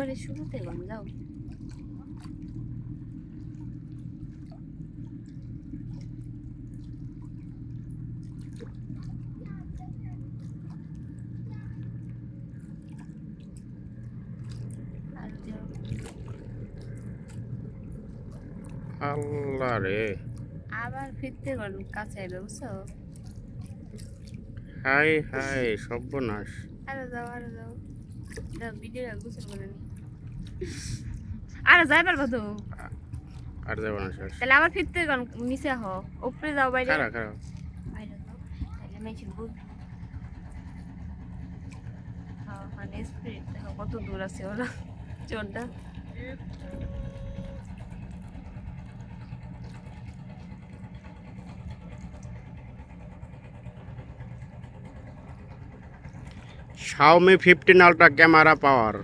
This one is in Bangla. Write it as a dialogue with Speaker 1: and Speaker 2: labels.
Speaker 1: একবারে শুরুতে গান যাও।
Speaker 2: আল্লাহ রে।
Speaker 1: আবার ফিরতে গান কাছে আইবে বুঝছ?
Speaker 2: হাই হাই সর্বনাশ।
Speaker 1: আরে যাও আরে যাও। আরে যাই পারব তো।
Speaker 2: আর যাব না শেষ।
Speaker 1: তাহলে আবার ফিরতে গান নিচে আহ উপরে যাও বাইরে। খারাপ খারাপ হ্যাঁ হ্যাঁ কত দূর আছে ওরা চোরটা
Speaker 2: Xiaomi fifteen ultra camera power